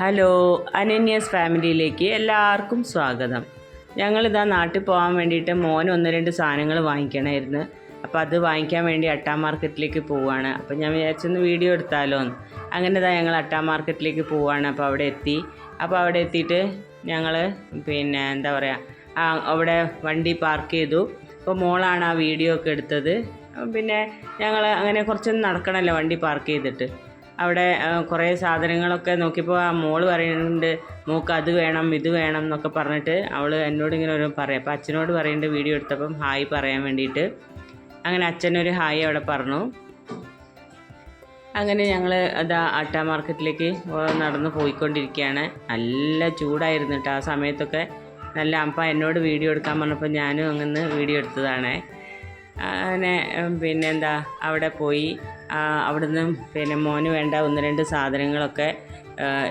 Hello അനന്യസ് ഫാമിലിയിലേക്ക് എല്ലാവർക്കും സ്വാഗതം. ഞങ്ങളിതാ നാട്ടിൽ പോകാൻ വേണ്ടിയിട്ട് മോൻ ഒന്ന് രണ്ട് സാധനങ്ങൾ വാങ്ങിക്കണമായിരുന്നു അപ്പോൾ അത് വാങ്ങിക്കാൻ വേണ്ടി അട്ടാ മാർക്കറ്റിലേക്ക് പോവുകയാണ് അപ്പോൾ ഞാൻ വിചാരിച്ചൊന്ന് വീഡിയോ എടുത്താലോ അങ്ങനെ ഇതാ ഞങ്ങൾ അട്ടാ മാർക്കറ്റിലേക്ക് പോവുകയാണ് അപ്പോൾ അവിടെ എത്തി. അപ്പോൾ അവിടെ എത്തിയിട്ട് ഞങ്ങൾ പിന്നെ എന്താ പറയുക അവിടെ വണ്ടി പാർക്ക് ചെയ്തു. അപ്പോൾ മോളാണ് ആ വീഡിയോ ഒക്കെ എടുത്തത്. പിന്നെ ഞങ്ങൾ അങ്ങനെ കുറച്ചൊന്നും നടക്കണമല്ലോ വണ്ടി പാർക്ക് ചെയ്തിട്ട്. അവിടെ കുറേ സാധനങ്ങളൊക്കെ നോക്കിയപ്പോൾ ആ മോൾ പറയുന്നുണ്ട് മോക്ക് അത് വേണം ഇത് വേണം എന്നൊക്കെ പറഞ്ഞിട്ട് അവൾ എന്നോട് ഇങ്ങനെ ഒരു പറയും. അപ്പോൾ അച്ഛനോട് പറയുന്നുണ്ട് വീഡിയോ എടുത്തപ്പം ഹായ് പറയാൻ വേണ്ടിയിട്ട്. അങ്ങനെ അച്ഛനൊരു ഹായ് അവിടെ പറഞ്ഞു. അങ്ങനെ ഞങ്ങൾ അതാ ആട്ട മാർക്കറ്റിലേക്ക് നടന്ന് പോയിക്കൊണ്ടിരിക്കുകയാണ് നല്ല ചൂടായിരുന്നു കേട്ടോ ആ സമയത്തൊക്കെ. നല്ല അപ്പ എന്നോട് വീഡിയോ എടുക്കാൻ പറഞ്ഞപ്പോൾ ഞാനും അങ്ങനെ വീഡിയോ എടുത്തതാണേ. അങ്ങനെ പിന്നെന്താ അവിടെ പോയി. അവിടുന്ന് പിന്നെ മോന് വേണ്ട ഒന്ന് രണ്ട് സാധനങ്ങളൊക്കെ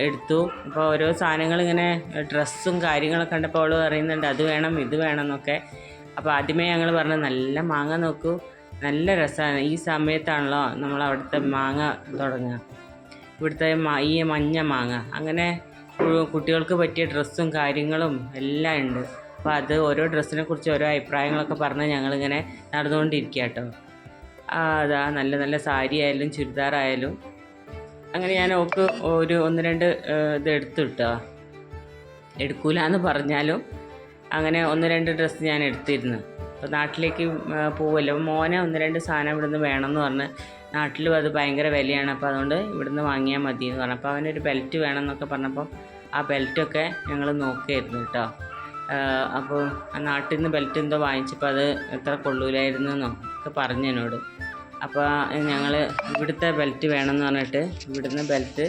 എടുത്തു. അപ്പോൾ ഓരോ സാധനങ്ങൾ ഇങ്ങനെ ഡ്രസ്സും കാര്യങ്ങളൊക്കെ കണ്ടപ്പോൾ അവൾ പറയുന്നുണ്ട് അത് വേണം ഇത് വേണം എന്നൊക്കെ. അപ്പോൾ ആദ്യമേ ഞങ്ങൾ പറഞ്ഞു നല്ല മാങ്ങ നോക്കൂ. നല്ല രസമാണ് ഈ സമയത്താണല്ലോ നമ്മൾ അവിടുത്തെ മാങ്ങ തുടങ്ങുക ഇവിടുത്തെ ഈ മഞ്ഞ മാങ്ങ. അങ്ങനെ കുട്ടികൾക്ക് പറ്റിയ ഡ്രസ്സും കാര്യങ്ങളും എല്ലാം ഉണ്ട്. അപ്പോൾ അത് ഓരോ ഡ്രസ്സിനെ കുറിച്ച് ഓരോ അഭിപ്രായങ്ങളൊക്കെ പറഞ്ഞ് ഞങ്ങളിങ്ങനെ നടന്നുകൊണ്ടിരിക്കുക കേട്ടോ. അതാ നല്ല നല്ല സാരി ആയാലും ചുരിദാറായാലും അങ്ങനെ ഞാൻ ഓക്ക് ഒരു ഒന്ന് രണ്ട് ഇത് എടുത്തു എടുക്കൂല എന്ന് പറഞ്ഞാലും അങ്ങനെ ഒന്ന് രണ്ട് ഡ്രസ്സ് ഞാൻ എടുത്തിരുന്നു. അപ്പോൾ നാട്ടിലേക്ക് പോകുമല്ലോ മോനെ ഒന്ന് രണ്ട് സാധനം ഇവിടുന്ന് വേണമെന്ന് പറഞ്ഞ് നാട്ടിലും അത് ഭയങ്കര വിലയാണ്. അപ്പോൾ അതുകൊണ്ട് ഇവിടുന്ന് വാങ്ങിയാൽ മതി എന്ന് പറഞ്ഞു. അപ്പോൾ അവനൊരു ബെൽറ്റ് വേണം എന്നൊക്കെ പറഞ്ഞപ്പോൾ ആ ബെൽറ്റൊക്കെ ഞങ്ങൾ നോക്കിയായിരുന്നു കേട്ടോ അപ്പോൾ ആ നാട്ടിൽ നിന്ന് ബെൽറ്റ് എന്തോ വാങ്ങിച്ചപ്പോൾ അത് എത്ര കൊള്ളൂലായിരുന്നു എന്നോ ഒക്കെ പറഞ്ഞു എന്നോട്. അപ്പോൾ ഞങ്ങൾ ഇവിടുത്തെ ബെൽറ്റ് വേണമെന്ന് പറഞ്ഞിട്ട് ഇവിടുന്ന് ബെൽറ്റ്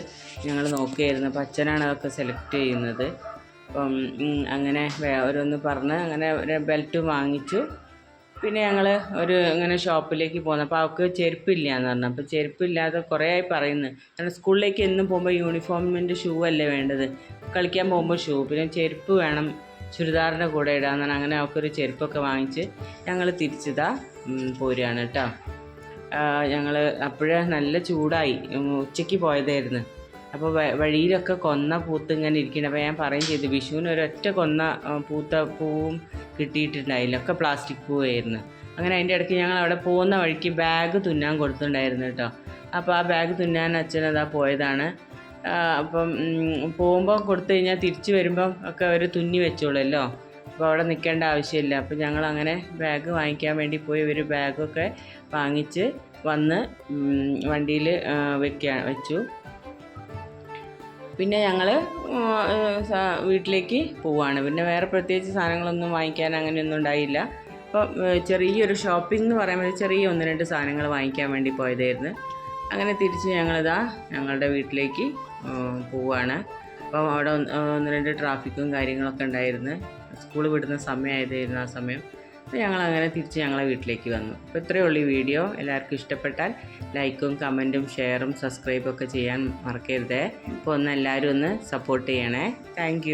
ഞങ്ങൾ നോക്കിയായിരുന്നു. അപ്പോൾ അച്ഛനാണ് അതൊക്കെ സെലക്ട് ചെയ്യുന്നത്. അപ്പം അങ്ങനെ ഓരോന്ന് പറഞ്ഞ് അങ്ങനെ ഒരു ബെൽറ്റ് വാങ്ങിച്ചു. പിന്നെ ഞങ്ങൾ ഒരു ഇങ്ങനെ ഷോപ്പിലേക്ക് പോകുന്നു അപ്പോൾ അവൾക്ക് ചെരുപ്പില്ല എന്ന് പറഞ്ഞു. അപ്പോൾ ചെരുപ്പില്ലാതെ കുറേ ആയി പറയുന്നു. കാരണം സ്കൂളിലേക്ക് എന്നും പോകുമ്പോൾ യൂണിഫോമിന്റെ ഷൂ അല്ലേ വേണ്ടത്? കളിക്കാൻ പോകുമ്പോൾ ഷൂ പിന്നെ ചെരുപ്പ് വേണം ചുരിദാറിന്റെ കൂടെ ഇടാൻ തന്നെ അങ്ങനെ അവൾക്കൊരു ചെരുപ്പൊക്കെ വാങ്ങിച്ച് ഞങ്ങൾ തിരിച്ചിതാ പോരുകയാണ് കേട്ടോ ഞങ്ങൾ അപ്പോഴേ നല്ല ചൂടായി ഉച്ചയ്ക്ക് പോയതായിരുന്നു. അപ്പോൾ വഴിയിലൊക്കെ കൊന്ന പൂത്ത് ഇങ്ങനെ ഇരിക്കണം അപ്പോൾ ഞാൻ പറയും ചെയ്തു വിഷുവിന് ഒരൊറ്റ കൊന്ന പൂത്ത പൂവും കിട്ടിയിട്ടുണ്ടായില്ല ഒക്കെ പ്ലാസ്റ്റിക് പൂവായിരുന്നു. അങ്ങനെ അതിന്റെ ഇടയ്ക്ക് ഞങ്ങൾ അവിടെ പോകുന്ന വഴിക്ക് ബാഗ് തുന്നാൻ കൊടുത്തിട്ടുണ്ടായിരുന്നു കേട്ടോ അപ്പോൾ ആ ബാഗ് തുന്നാൻ അച്ഛൻ അതാ പോയതാണ്. അപ്പം പോകുമ്പോൾ കൊടുത്തു കഴിഞ്ഞാൽ തിരിച്ചു വരുമ്പം ഒക്കെ അവർ തുന്നി വെച്ചോളല്ലോ അപ്പോൾ അവിടെ നിൽക്കേണ്ട ആവശ്യമില്ല. അപ്പോൾ ഞങ്ങൾ അങ്ങനെ ബാഗ് വാങ്ങിക്കാൻ വേണ്ടി പോയി ഒരു ബാഗൊക്കെ വാങ്ങിച്ച് വന്ന് വണ്ടിയിൽ വെക്കാൻ വെച്ചു. പിന്നെ ഞങ്ങൾ വീട്ടിലേക്ക് പോവാണ്. പിന്നെ വേറെ പ്രത്യേകിച്ച് സാധനങ്ങളൊന്നും വാങ്ങിക്കാൻ അങ്ങനെയൊന്നും ഉണ്ടായില്ല. അപ്പം ചെറിയൊരു ഷോപ്പിംഗ് എന്ന് പറയുമ്പോൾ ചെറിയ ഒന്ന് രണ്ട് സാധനങ്ങൾ വാങ്ങിക്കാൻ വേണ്ടി പോയതായിരുന്നു. അങ്ങനെ തിരിച്ച് ഞങ്ങളിതാ ഞങ്ങളുടെ വീട്ടിലേക്ക് പോവാണ്. അപ്പം അവിടെ ഒന്ന് ഒന്ന് രണ്ട് ട്രാഫിക്കും കാര്യങ്ങളൊക്കെ ഉണ്ടായിരുന്നു. സ്കൂൾ വിടുന്ന സമയമായതായിരുന്നു ആ സമയം. അപ്പോൾ ഞങ്ങൾ അങ്ങനെ തിരിച്ച് ഞങ്ങളെ വീട്ടിലേക്ക് വന്നു. അപ്പോൾ ഇത്രയേ ഉള്ളൂ ഈ വീഡിയോ. എല്ലാവർക്കും ഇഷ്ടപ്പെട്ടാൽ ലൈക്കും കമന്റും ഷെയറും സബ്സ്ക്രൈബും ഒക്കെ ചെയ്യാൻ മറക്കരുതേ. അപ്പോൾ ഒന്ന് എല്ലാവരും ഒന്ന് സപ്പോർട്ട് ചെയ്യണേ. താങ്ക്